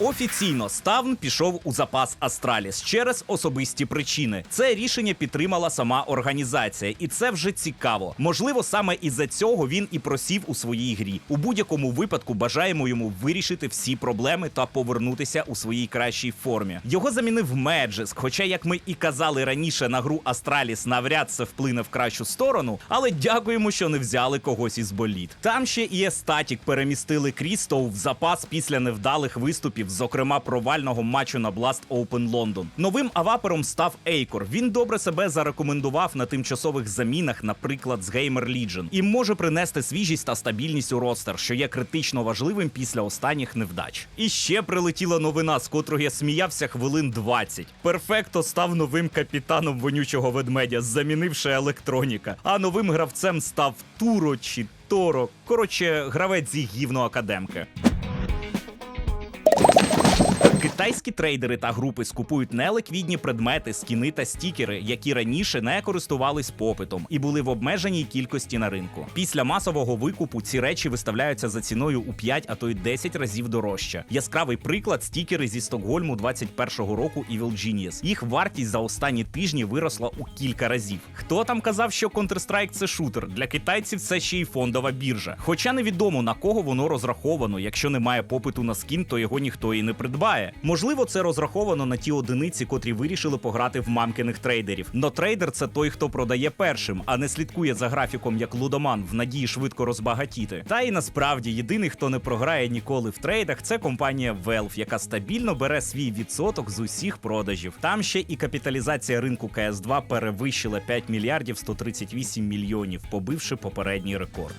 Офіційно Ставн пішов у запас Астраліс через особисті причини. Це рішення підтримала сама організація, і це вже цікаво. Можливо, саме із-за цього він і просів у своїй грі. У будь-якому випадку бажаємо йому вирішити всі проблеми та повернутися у своїй кращій формі. Його замінив Меджиск. Хоча, як ми і казали раніше, на гру Астраліс навряд це вплине в кращу сторону, але дякуємо, що не взяли когось із боліт. Там ще і Естатік перемістили Крістоу в запас після невдалих виступів, зокрема провального матчу на Blast Open London. Новим авапером став Ейкор. Він добре себе зарекомендував на тимчасових замінах, наприклад, з Gamer Legion, і може принести свіжість та стабільність у ростер, що є критично важливим після останніх невдач. І ще прилетіла новина, з котрої я сміявся хвилин 20. Перфекто став новим капітаном вонючого ведмедя, замінивши електроніка. А новим гравцем став Туро чи Торо. Коротше, гравець зі гівно академки. Китайські трейдери та групи скупують неликвідні предмети, скіни та стікери, які раніше не користувались попитом і були в обмеженій кількості на ринку. Після масового викупу ці речі виставляються за ціною у 5, а то й 10 разів дорожче. Яскравий приклад стікери зі Стокгольму 21-го року Evil Genius. Їх вартість за останні тижні виросла у кілька разів. Хто там казав, що Counter-Strike – це шутер? Для китайців це ще й фондова біржа. Хоча невідомо на кого воно розраховано. Якщо немає попиту на скін, то його ніхто і не придбає. Можливо, це розраховано на ті одиниці, котрі вирішили пограти в мамкиних трейдерів. Но трейдер це той, хто продає першим, а не слідкує за графіком як лудоман в надії швидко розбагатіти. Та і насправді єдиний, хто не програє ніколи в трейдах, це компанія Valve, яка стабільно бере свій відсоток з усіх продажів. Там ще і капіталізація ринку cs 2 перевищила 5 мільярдів 138 мільйонів, побивши попередній рекорд.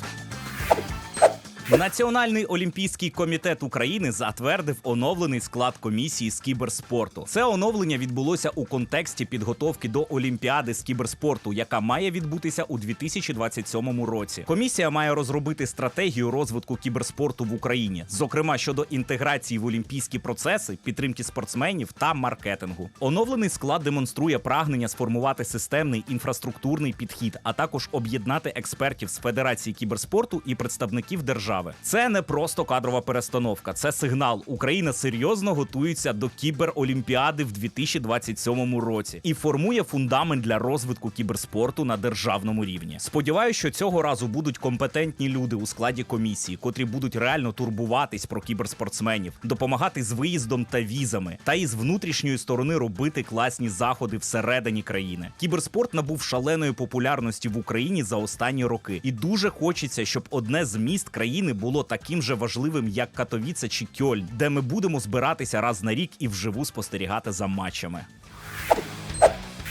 Національний олімпійський комітет України затвердив оновлений склад комісії з кіберспорту. Це оновлення відбулося у контексті підготовки до Олімпіади з кіберспорту, яка має відбутися у 2027 році. Комісія має розробити стратегію розвитку кіберспорту в Україні, зокрема щодо інтеграції в олімпійські процеси, підтримки спортсменів та маркетингу. Оновлений склад демонструє прагнення сформувати системний інфраструктурний підхід, а також об'єднати експертів з Федерації кіберспорту і представників держави. Це не просто кадрова перестановка, це сигнал. Україна серйозно готується до кіберолімпіади в 2027 році і формує фундамент для розвитку кіберспорту на державному рівні. Сподіваюся, що цього разу будуть компетентні люди у складі комісії, котрі будуть реально турбуватись про кіберспортсменів, допомагати з виїздом та візами, та із внутрішньої сторони робити класні заходи всередині країни. Кіберспорт набув шаленої популярності в Україні за останні роки, і дуже хочеться, щоб одне з міст країни було таким же важливим, як Катовіце чи Кьольн, де ми будемо збиратися раз на рік і вживу спостерігати за матчами.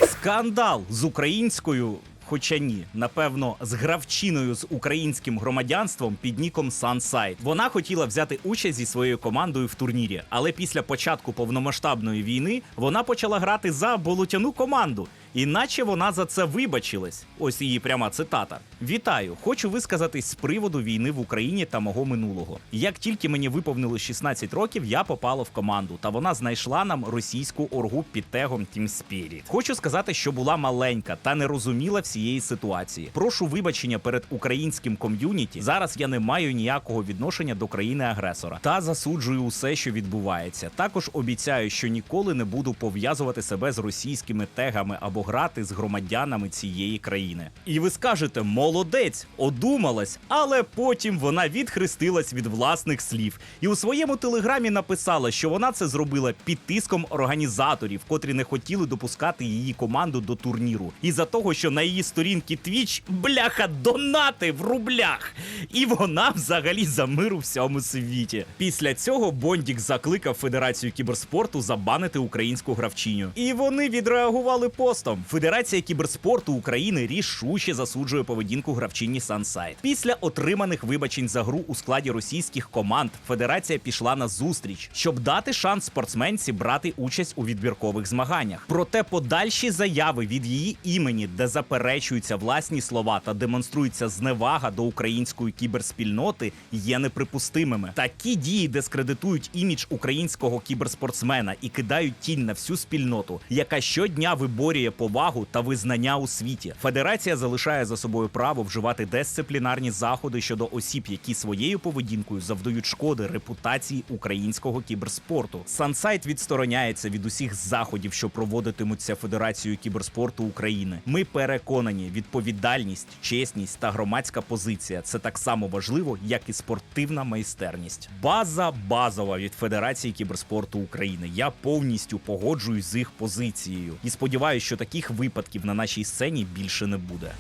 Скандал з українською. Хоча ні, напевно, з гравчиною з українським громадянством під ніком Сансайт. Вона хотіла взяти участь зі своєю командою в турнірі, але після початку повномасштабної війни вона почала грати за болотяну команду. Іначе вона за це вибачилась. Ось її пряма цитата. Вітаю! Хочу висказатись з приводу війни в Україні та мого минулого. Як тільки мені виповнилось 16 років, я попала в команду, та вона знайшла нам російську оргу під тегом Team Spirit. Хочу сказати, що була маленька та не розуміла всієї ситуації. Прошу вибачення перед українським ком'юніті. Зараз я не маю ніякого відношення до країни-агресора та засуджую усе, що відбувається. Також обіцяю, що ніколи не буду пов'язувати себе з російськими тегами або грати з громадянами цієї країни. І ви скажете, молодець, одумалась, але потім вона відхрестилась від власних слів і у своєму телеграмі написала, що вона це зробила під тиском організаторів, котрі не хотіли допускати її команду до турніру. І за того, що на її сторінки Twitch, бляха, донати в рублях. І вона взагалі за мир у всьому світі. Після цього Бондік закликав Федерацію кіберспорту забанити українську гравчиню. І вони відреагували постом. Федерація кіберспорту України рішуче засуджує поведінку гравчині Сансайт. Після отриманих вибачень за гру у складі російських команд Федерація пішла на зустріч, щоб дати шанс спортсменці брати участь у відбіркових змаганнях. Проте подальші заяви від її імені, де заперечуються власні слова та демонструється зневага до української кіберспільноти, є неприпустимими. Такі дії дискредитують імідж українського кіберспортсмена і кидають тінь на всю спільноту, яка щодня виборює повагу та визнання у світі. Федерація залишає за собою право вживати дисциплінарні заходи щодо осіб, які своєю поведінкою завдають шкоди репутації українського кіберспорту. Сансайт відстороняється від усіх заходів, що проводитимуться Федерацією кіберспорту України. Ми переконані, відповідальність, чесність та громадська позиція це так само важливо, як і спортивна майстерність. База базова від Федерації кіберспорту України. Я повністю погоджуюсь з їх позицією і сподіваюся, що таких випадків на нашій сцені більше не буде.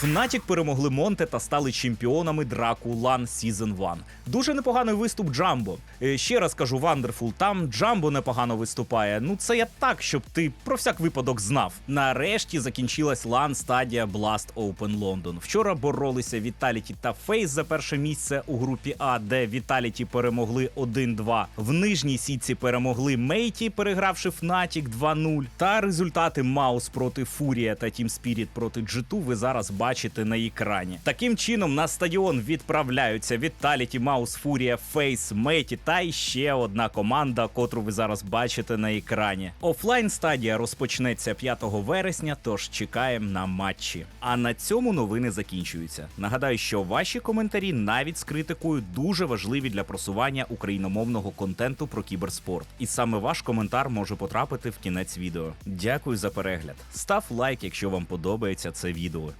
Фнатік перемогли Монте та стали чемпіонами Драку Лан Season 1. Дуже непоганий виступ Джамбо. Е, Ще раз кажу, Вандерфул, там Джамбо непогано виступає. Ну це я так, щоб ти про всяк випадок знав. Нарешті закінчилась лан стадія Blast Open London. Вчора боролися Віталіті та Фейс за перше місце у групі А, де Віталіті перемогли 1-2. В нижній сітці перемогли Мейті, перегравши Фнатік 2-0. Та результати Маус проти Фурія та Team Spirit проти G2 ви зараз бачите на екрані. Таким чином на стадіон відправляються Віталіті, Маус, Фурія, Фейс, Мейті та іще одна команда, котру ви зараз бачите на екрані. Офлайн стадія розпочнеться 5 вересня, тож чекаємо на матчі. А на цьому новини закінчуються. Нагадаю, що ваші коментарі навіть з критикою дуже важливі для просування україномовного контенту про кіберспорт. І саме ваш коментар може потрапити в кінець відео. Дякую за перегляд. Став лайк, якщо вам подобається це відео.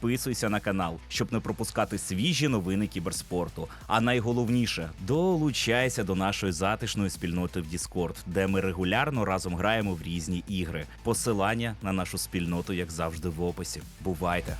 Підписуйся на канал, щоб не пропускати свіжі новини кіберспорту. А найголовніше долучайся до нашої затишної спільноти в Discord, де ми регулярно разом граємо в різні ігри. Посилання на нашу спільноту, як завжди, в описі. Бувайте!